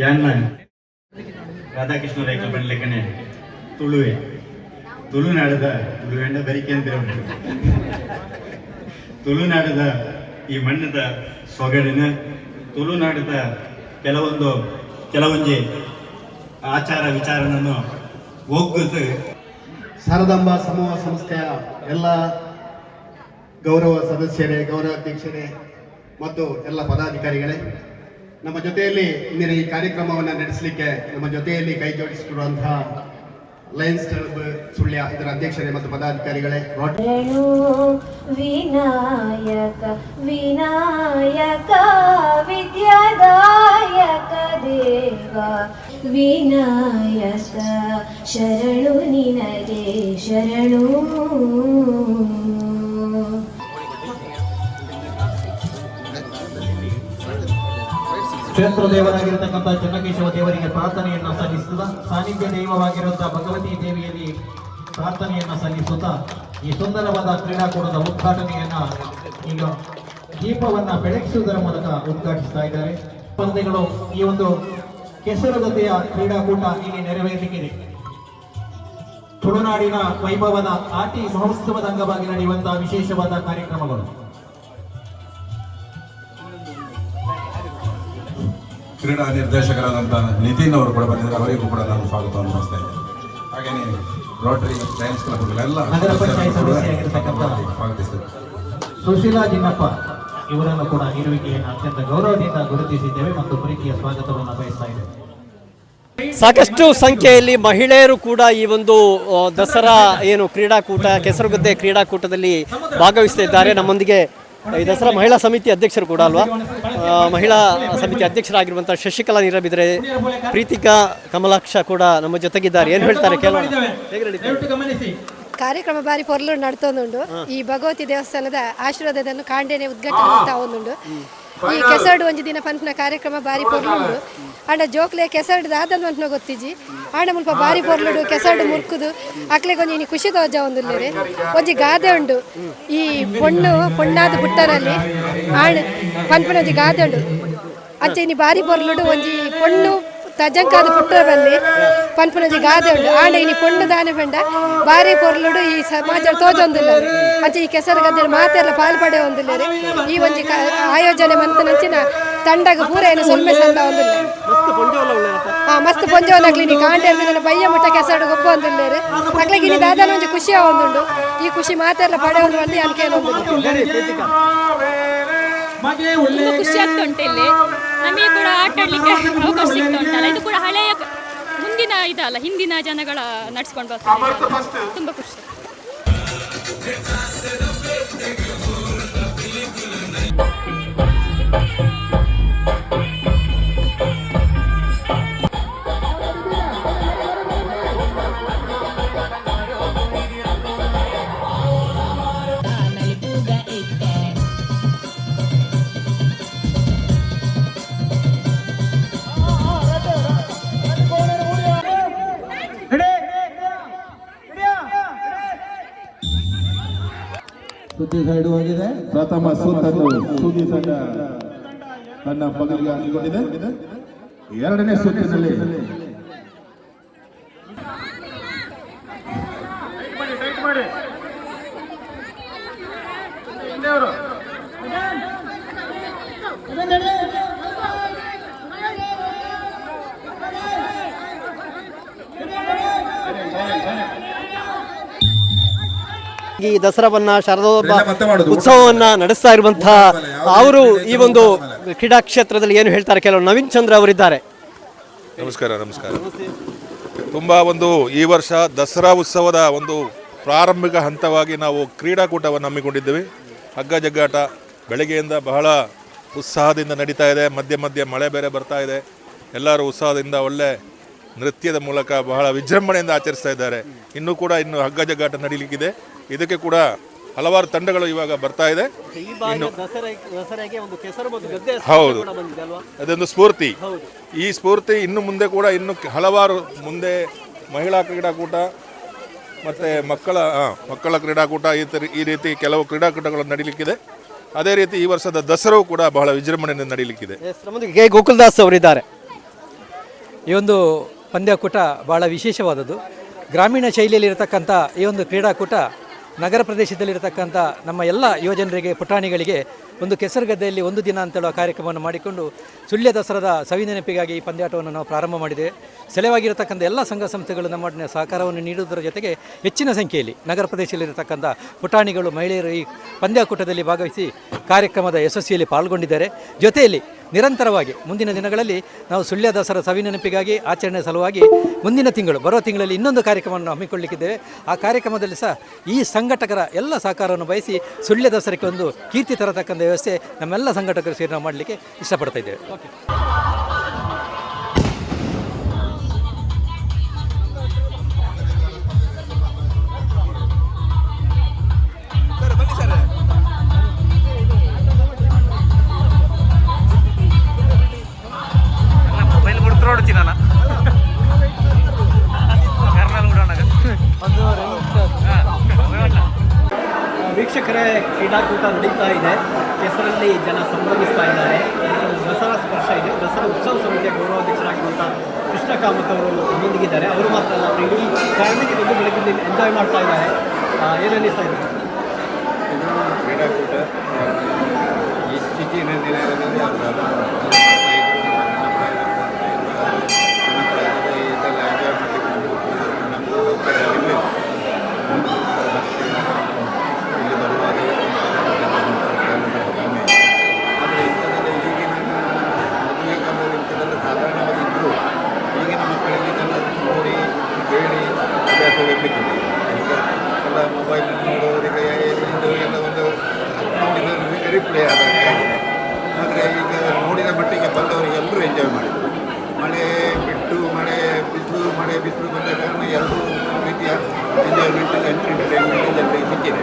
ಯಾನ್ನ ರಾಧಾಕೃಷ್ಣ ರೇಖಾ ಲೆಕ್ಕನೆ ತುಳುವೆ. ತುಳುನಾಡದ ತುಳುವೆಂಡ ಬರಿಕೆ ಅಂತ ಉಂಟು. ತುಳುನಾಡದ ಈ ಮಣ್ಣದ ಸೊಗಡಿನ ತುಳುನಾಡದ ಕೆಲವೊಂದು ಕೆಲವೊಂದು ಆಚಾರ ವಿಚಾರನನ್ನು ಒಗ್ಗದು ಶಾರದಾಂಬ ಸಮೂಹ ಸಂಸ್ಥೆಯ ಎಲ್ಲ ಗೌರವ ಸದಸ್ಯರೇ, ಗೌರವಾಧ್ಯಕ್ಷರೇ ಮತ್ತು ಎಲ್ಲ ಪದಾಧಿಕಾರಿಗಳೇ ನಮ್ಮ ಜೊತೆಯಲ್ಲಿ ಇಂದಿನ ಈ ಕಾರ್ಯಕ್ರಮವನ್ನು ನಡೆಸಲಿಕ್ಕೆ ನಮ್ಮ ಜೊತೆಯಲ್ಲಿ ಕೈ ಜೋಡಿಸಿರುವಂತಹ ಲಯನ್ಸ್ ಕ್ಲಬ್ ಸುಳ್ಯ ಇದರ ಅಧ್ಯಕ್ಷರೇ ಮತ್ತು ಪದಾಧಿಕಾರಿಗಳೇ. ವಿನಾಯಕ ವಿನಾಯಕ, ವಿದ್ಯಾದಾಯಕ ದೇವ. ವಿನಾಯಕ, ಶರಣು ನಿನಗೆ ಶರಣು. ಕ್ಷೇತ್ರ ದೇವರಾಗಿರ್ತಕ್ಕಂಥ ಚೆನ್ನಕೇಶವ ದೇವರಿಗೆ ಪ್ರಾರ್ಥನೆಯನ್ನು ಸಲ್ಲಿಸುತ್ತಾ ಸಾನ್ನಿಧ್ಯ ದೈವವಾಗಿರುವಂತಹ ಭಗವತಿ ದೇವಿಯಲ್ಲಿ ಪ್ರಾರ್ಥನೆಯನ್ನು ಸಲ್ಲಿಸುತ್ತಾ ಈ ಸುಂದರವಾದ ಕ್ರೀಡಾಕೂಟದ ಉದ್ಘಾಟನೆಯನ್ನ ಈಗ ದೀಪವನ್ನ ಬೆಳಗಿಸುವುದರ ಮೂಲಕ ಉದ್ಘಾಟಿಸ್ತಾ ಇದ್ದಾರೆ. ಸ್ಪರ್ಧೆಗಳು ಈ ಒಂದು ಕೆಸರುಗದ್ದೆಯ ಕ್ರೀಡಾಕೂಟ ಇಲ್ಲಿ ನೆರವೇರಲಿಕ್ಕಿದೆ. ತುಳುನಾಡಿನ ವೈಭವದ ಆಟಿ ಮಹೋತ್ಸವದ ಅಂಗವಾಗಿ ನಡೆಯುವಂತಹ ವಿಶೇಷವಾದ ಕಾರ್ಯಕ್ರಮಗಳು. ಕ್ರೀಡಾ ನಿರ್ದೇಶಕರಾದಂತಹ ನಿತಿನ್ ಅವರು ಕೂಡ ಬಂದಿದ್ದಾರೆ. ಅವರಿಗೂ ಕೂಡ ನಾನು ಸ್ವಾಗತವನ್ನು ಬಯಸ್ತಾ ಇದ್ದೇನೆ ಹಾಗೇನೆ ರೋಟರಿ ಲಯನ್ಸ್ ಕ್ಲಬ್ಗಳೆಲ್ಲ ನಗರ ಪಂಚಾಯತ್ ಸದಸ್ಯರಾಗಿರ್ತಕ್ಕಂಥ ಸ್ವಾಗತಿಸಿದ್ದಾರೆ ಸುಶೀಲಾ ಜಿನ್ನಪ್ಪ ಇವರನ್ನು ಕೂಡ ಇರುವಿಕೆಯನ್ನು ಅತ್ಯಂತ ಗೌರವದಿಂದ ಗುರುತಿಸಿದ್ದೇವೆ ಮತ್ತು ಪ್ರೀತಿಯ ಸ್ವಾಗತವನ್ನು ಬಯಸ್ತಾ ಇದ್ದೇವೆ. ಸಾಕಷ್ಟು ಸಂಖ್ಯೆಯಲ್ಲಿ ಮಹಿಳೆಯರು ಕೂಡ ಈ ಒಂದು ದಸರಾ ಏನು ಕ್ರೀಡಾಕೂಟ ಕೆಸರುಗದ್ದೆ ಕ್ರೀಡಾಕೂಟದಲ್ಲಿ ಭಾಗವಹಿಸ್ತಾ ಇದ್ದಾರೆ. ನಮ್ಮೊಂದಿಗೆ ಈ ದಸರಾ ಮಹಿಳಾ ಸಮಿತಿ ಅಧ್ಯಕ್ಷರು ಕೂಡ ಅಲ್ವಾ? ಮಹಿಳಾ ಸಮಿತಿ ಅಧ್ಯಕ್ಷರಾಗಿರುವಂಥ ಶಶಿಕಲಾ ನೀರಬಿದ್ರೆ ಪ್ರೀತಿಕಾ ಕಮಲಾಕ್ಷ ಕೂಡ ನಮ್ಮ ಜೊತೆಗಿದ್ದಾರೆ. ಏನು ಹೇಳ್ತಾರೆ ಕೇಳೋಣ? ಕಾರ್ಯಕ್ರಮ ಬಾರಿ ಪೊರ್ಲು ನಡ್ತೊಂದುಂಡು ಈ ಭಗವತಿ ದೇವಸ್ಥಾನದ ಆಶೀರ್ವಾದದನ್ನು ಕಾಂಡೇನೆ ಉದ್ಘಾಟನೆ ಮಾಡ್ತಾ ಒಂದುಂಡು ಈ ಕೆಸರ್ಡ್ ಒಂಜಿ ದಿನ ಪಂಪಿನ ಕಾರ್ಯಕ್ರಮ ಬಾರಿ ಪೊರ್ಲುಂಡು. ಆಂಡ ಜೋಕ್ಲೆ ಕೆಸರ್ಡ್ ದಾದನ್ ಅಂತ ಗೊತ್ತಿಜಿ ಆಂಡ ಮುಲ್ಪ ಬಾರಿ ಪೊರ್ಲುಡು ಕೆಸರ್ಡ್ ಮುರ್ಕುದು. ಅಕ್ಲೆಗೆ ಒಂಜಿ ಖುಷಿ ತೋಜ ಒಂದುಲ್ಲೇರೆ. ಒಂಜಿ ಗಾದೆ ಉಂಡು. ಈ ಪೊಣ್ಣು ಪೊಣ್ಣಾದ ಪುಟ್ಟರಲ್ಲಿ ಆಂಡ ಪನ್ಪುನ ಒಂಜಿ ಗಾದೆ ಉಂಡು. ಅಂಚೆ ಇನಿ ಬಾರಿ ಪೊರ್ಲುಡು ಒಂಜಿ ಪೊಣ್ಣು ತಜಂಕಾದ ಪುಟ್ಟರಲ್ಲಿ ಪನ್ಪುನಜಿ ಗಾದೆ ಉಂಡು ఈ పొండు దాని ದಾನೆ ಪಂಡ. ಬಾರಿ ಪೊರ್ಲುಡು ಈ ಸಮಾಜ ತೋಜೊಂದಿಲ್ಲ ఈ ಈ ಕೆಸರು ಗದ್ದೆ ಮಾತೆಲ್ಲ ಪಾಲ್ಪಡೆ ಒಂದಿಲ್ಲ ಈ ಒಂಜಿ ಕ- ಆಯೋಜನೆ ಮಂತನಂಚಿನ ತಂಡಗ ಪೂರ ಏನು ಸೊಲ್ಮೆ ಸಂದ ಒಂದಿಲ್ಲ. ಮಸ್ತ್ ಪೊಂಜೋಲ ಉಳ್ಳೇನಪ್ಪ. ಹಾ ಮಸ್ತ್ ಪೊಂಜವನಾಗ್ಲಿ ನೀ ಕಾಂಡೆ ನನ್ನ ಬಯ್ಯ ಮುಟ್ಟ ಕೆಸರು ಗೊಬ್ಬ ಒಂದಿಲ್ಲ ಅಕ್ಲಿಗೆ ಇನಿ ದಾದಾನ ಒಂಜಿ ಖುಷಿ ಒಂದುಂಡು ಈ ಖುಷಿ ಮಾತೆಲ್ಲ ಪಡೆ ಒಂದು ಬಂದು ಅನ್ಕೇನು ಒಂದಿಲ್ಲ ಹೇಳಿ ಖುಷಿ ಆಗ್ತಾ ಉಂಟು ಇಲ್ಲಿ. ನಮಗೆ ಕೂಡ ಆಟ ಆಡ್ಲಿಕ್ಕೆ ಇದಲ್ಲ ಹಿಂದಿನ ಜನಗಳ ನಡ್ಸ್ಕೊಂಡು ಬರ್ತಾರೆ. ತುಂಬಾ ಖುಷಿ. ಸುದ್ದಿ ಸೈಡ್ ಹೋಗಿದೆ. ಪ್ರಥಮ ಸುತ್ತನ್ನು ಸುದ್ದಿ ತಂಡ ತನ್ನ ಪಗಲಿಗೆ ಹಾಕಿಕೊಂಡಿದೆ. ಎರಡನೇ ಸುತ್ತಿನಲ್ಲಿ ಈ ದಸರಾವನ್ನ ಶಾರದೋತ್ಸವ ಉತ್ಸವವನ್ನ ನಡೆಸ್ತಾ ಇರುವಂತಹ ಅವರು ಈ ಒಂದು ಕ್ರೀಡಾ ಕ್ಷೇತ್ರದಲ್ಲಿ ಏನು ಹೇಳ್ತಾರೆ ಕೆಲವರು ನವೀನ್ ಚಂದ್ರ ಅವರಿದ್ದಾರೆ. ನಮಸ್ಕಾರ ನಮಸ್ಕಾರ. ತುಂಬಾ ಒಂದು ಈ ವರ್ಷ ದಸರಾ ಉತ್ಸವದ ಒಂದು ಪ್ರಾರಂಭಿಕ ಹಂತವಾಗಿ ನಾವು ಕ್ರೀಡಾಕೂಟವನ್ನು ಹಮ್ಮಿಕೊಂಡಿದ್ದೇವೆ. ಹಗ್ಗ ಜಗ್ಗಾಟ ಬೆಳಗ್ಗೆಯಿಂದ ಬಹಳ ಉತ್ಸಾಹದಿಂದ ನಡೀತಾ ಇದೆ. ಮಧ್ಯ ಮಧ್ಯ ಮಳೆ ಬೇರೆ ಬರ್ತಾ ಇದೆ. ಎಲ್ಲರೂ ಉತ್ಸಾಹದಿಂದ ಒಳ್ಳೆ ನೃತ್ಯದ ಮೂಲಕ ಬಹಳ ವಿಜೃಂಭಣೆಯಿಂದ ಆಚರಿಸ್ತಾ ಇದ್ದಾರೆ. ಇನ್ನೂ ಕೂಡ ಇನ್ನು ಹಗ್ಗ ಜಗ್ಗಾಟ ನಡೀಲಿಕ್ಕಿದೆ. ಇದಕ್ಕೆ ಕೂಡ ಹಲವಾರು ತಂಡಗಳು ಇವಾಗ ಬರ್ತಾ ಇದೆ. ಹೌದು. ಅದೊಂದು ಸ್ಫೂರ್ತಿ. ಈ ಸ್ಫೂರ್ತಿ ಇನ್ನು ಮುಂದೆ ಕೂಡ ಇನ್ನು ಹಲವಾರು ಮುಂದೆ ಮಹಿಳಾ ಕ್ರೀಡಾಕೂಟ ಮತ್ತು ಮಕ್ಕಳ ಮಕ್ಕಳ ಕ್ರೀಡಾಕೂಟ ಈ ತರ ಈ ರೀತಿ ಕೆಲವು ಕ್ರೀಡಾಕೂಟಗಳು ನಡೀಲಿಕ್ಕಿದೆ. ಅದೇ ರೀತಿ ಈ ವರ್ಷದ ದಸರಾವು ಕೂಡ ಬಹಳ ವಿಜೃಂಭಣೆಯಿಂದ ನಡೀಲಿಕ್ಕಿದೆ. ಕೆ. ಗೋಕುಲ್ದಾಸ್ ಅವರಿದ್ದಾರೆ. ಈ ಒಂದು ಪಂದ್ಯಕೂಟ ಬಹಳ ವಿಶೇಷವಾದದ್ದು. ಗ್ರಾಮೀಣ ಶೈಲಿಯಲ್ಲಿರತಕ್ಕಂಥ ಈ ಒಂದು ಕ್ರೀಡಾಕೂಟ ನಗರ ಪ್ರದೇಶದಲ್ಲಿರತಕ್ಕಂಥ ನಮ್ಮ ಎಲ್ಲ ಯುವಜನರಿಗೆ ಪುಟಾಣಿಗಳಿಗೆ ಒಂದು ಕೆಸರುಗದ್ದೆಯಲ್ಲಿ ಒಂದು ದಿನ ಅಂತೇಳುವ ಕಾರ್ಯಕ್ರಮವನ್ನು ಮಾಡಿಕೊಂಡು ಸುಳ್ಯ ದಸರಾದ ಸವಿನೆನಪಿಗಾಗಿ ಈ ಪಂದ್ಯಾಟವನ್ನು ನಾವು ಪ್ರಾರಂಭ ಮಾಡಿದೆ. ಸೆಲೆವಾಗಿರತಕ್ಕಂಥ ಎಲ್ಲ ಸಂಘ ಸಂಸ್ಥೆಗಳು ನಮ್ಮ ಸಹಕಾರವನ್ನು ನೀಡುವುದರ ಜೊತೆಗೆ ಹೆಚ್ಚಿನ ಸಂಖ್ಯೆಯಲ್ಲಿ ನಗರ ಪ್ರದೇಶದಲ್ಲಿರತಕ್ಕಂಥ ಪುಟಾಣಿಗಳು, ಮಹಿಳೆಯರು ಈ ಪಂದ್ಯಾಕೂಟದಲ್ಲಿ ಭಾಗವಹಿಸಿ ಕಾರ್ಯಕ್ರಮದ ಯಶಸ್ವಿಯಲ್ಲಿ ಪಾಲ್ಗೊಂಡಿದ್ದಾರೆ. ಜೊತೆಯಲ್ಲಿ ನಿರಂತರವಾಗಿ ಮುಂದಿನ ದಿನಗಳಲ್ಲಿ ನಾವು ಸುಳ್ಯ ದಸರಾ ಸವಿನೆನಪಿಗಾಗಿ ಆಚರಣೆ ಸಲುವಾಗಿ ಮುಂದಿನ ತಿಂಗಳು, ಬರುವ ತಿಂಗಳಲ್ಲಿ ಇನ್ನೊಂದು ಕಾರ್ಯಕ್ರಮವನ್ನು ಹಮ್ಮಿಕೊಳ್ಳಿಕ್ಕಿದ್ದೇವೆ. ಆ ಕಾರ್ಯಕ್ರಮದಲ್ಲಿ ಸಹ ಈ ಸಂಘಟಕರ ಎಲ್ಲ ಸಹಕಾರವನ್ನು ಬಯಸಿ ಸುಳ್ಯ ದಸರಕ್ಕೆ ಒಂದು ಕೀರ್ತಿ ತರತಕ್ಕಂಥ ವ್ಯವಸ್ಥೆ ನಮ್ಮೆಲ್ಲ ಸಂಘಟಕರು ಸೇರಿ ನಾವು ಮಾಡಲಿಕ್ಕೆ ಇಷ್ಟಪಡ್ತಾ ಇದ್ದೇವೆ. ವೀಕ್ಷಕರೇ ಸಂಭ್ರಮಿಸ್ತಾ ಇದ್ದಾರೆ. ದಸರಾ ಸ್ಪರ್ಶ ಇದೆ. ದಸರಾ ಉತ್ಸವ ಸಮಿತಿಯ ಗೌರವಾಧ್ಯಕ್ಷರಾಗಿರುವಂಥ ಕೃಷ್ಣ ಕಾಮತ್ ಅವರು ನಮ್ಮೊಂದಿಗಿದ್ದಾರೆ ಅವರು ಮಾತ್ರ ಅಲ್ಲ ಇಡೀ ಫ್ಯಾಮಿಲಿ ಬಂದು ಬೆಳಗ್ಗೆ ಎಂಜಾಯ್ ಮಾಡ್ತಾ ಇದ್ದಾರೆ. ಆ, ಏನು ಅನ್ನಿಸ್ತಾ ಇದೆ? ಕ್ರೀಡಾಕೂಟ. ಇತ್ತೀಚಿನ ದಿನಗಳಲ್ಲಿ ಎಲ್ಲ ಮೊಬೈಲ್ ನೋಡೋರಿಗೆ ಇದು ಎಲ್ಲ ಒಂದು ನೋಡಿದ ರಿಪ್ಲೇ ಆಗಿದೆ ಆದರೆ ಈಗ ನೋಡಿದ ಮಟ್ಟಿಗೆ ಬಂದವರಿಗೆ ಎಲ್ಲರೂ ಎಂಜಾಯ್ ಮಾಡಿದರು. ಮಳೆ ಬಿಟ್ಟು, ಮಳೆ ಬಿದ್ದು ಮಳೆ ಬಿದ್ದು ಬಂದ ಕಾರಣ ಎರಡೂ ರೀತಿಯ ಎಂಜಾಯ್ಮೆಂಟ್ ಎಂಟರ್ಟೈನ್ಮೆಂಟ್ ಜನರಿಗೆ ಸಿಕ್ಕಿದೆ.